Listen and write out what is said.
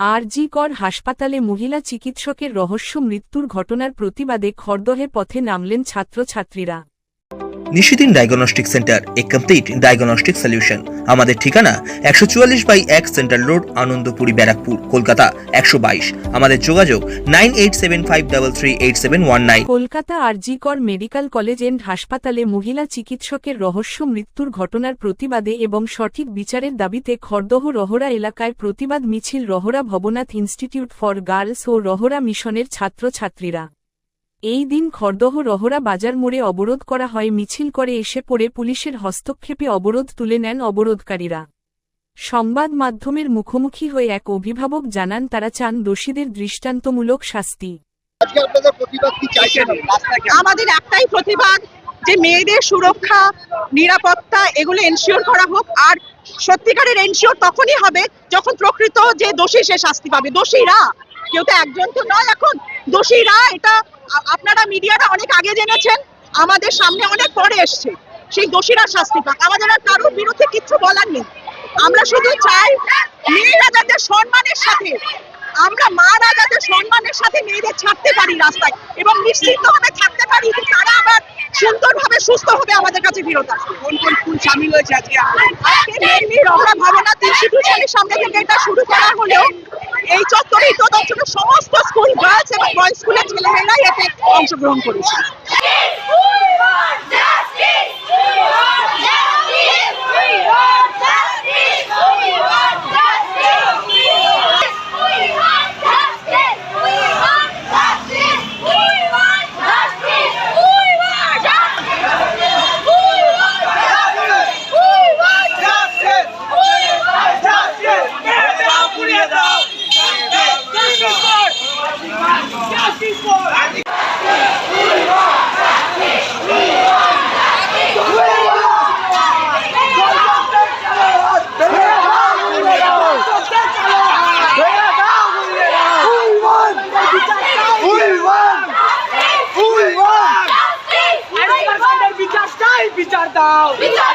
আরজি কর হাসপাতালে মহিলা চিকিৎসকের রহস্য মৃত্যুর ঘটনার প্রতিবাদে খড়দহে পথে নামলেন ছাত্রছাত্রীরা। Nishidin diagnostic centre, a complete diagnostic solution আমাদের ঠিকানা একশো চুয়াল্লিশ বাই এক সেন্ট্রাল রোড, আনন্দপুরি, ব্যারাকপুর, কলকাতা একশো বাইশ। আমাদের যোগাযোগ nine eight seven five double three eight seven one nine. Kolkata RG Kar medical college and হাসপাতালে মহিলা চিকিৎসকের রহস্য, মৃত্যুর ঘটনার প্রতিবাদে এবং সঠিক বিচারের দাবিতে খড়দহ রহরা এলাকায় প্রতিবাদ মিছিল Rahara Bhabanath institute for girls ও রহরা মিশনের ছাত্রছাত্রীরা। এই দিন খড়দহ রহরা বাজার মোড়ে অবরোধ করা হয় মিছিল করে এসে পড়ে পুলিশের হস্তক্ষেপে অবরোধ তুলে নেন অবরোধকারীরা। সংবাদ মাধ্যমের মুখোমুখি হয়ে এক অভিভাবক জানান তারা চান দোষীদের দৃষ্টান্তমূলক শাস্তি। আজকে আপনাদের প্রতিবাদ কি চাইছেন? রাস্তায় কেন? আমাদের একটাই প্রতিবাদ যে মেয়েদের সুরক্ষা নিরাপত্তা এগুলো এনশিওর করা হোক। আর সত্যিকারের এনশিওর তখনই হবে যখন প্রকৃত যে দোষী সে শাস্তি পাবে। দোষীরা কেউ তো একজন তো নয় এখন। দোষীরা এটা আপনারা মিডিয়াটা অনেক আগে জেনেছেন আমাদের সামনে অনেক পরে এসছে। সেই দোষীরা শাস্তি পাক। আমাদের আর কারোর বিরুদ্ধে কিচ্ছু বলার নেই। আমরা শুধু চাই মেয়েরা যাতে সম্মানের সাথে আমরা মারা যাতে সম্মানের সাথে মেয়েদের ছাড়তে পারি রাস্তায় এবং নিশ্চিতভাবে থাকতে পারি যে তারা আবার সুন্দরভাবে সুস্থ হবে আমাদের কাছে ফেরত আসবে। কোন কোন স্কুল সামিল হয়েছে আজকে? আপনাদের? আজকে মেনলি রমনা ভবনাথ ইনস্টিটিউশনের সামনে থেকে এটা শুরু করা হলেও এই চত্বরে তো অঞ্চলের সমস্ত স্কুল গার্লস এবং বয়েজ স্কুলের ছেলেমেয়েরাই এতে অংশগ্রহণ করেছে। বিচার চাই বিচার দাও বিচার চাই বিচার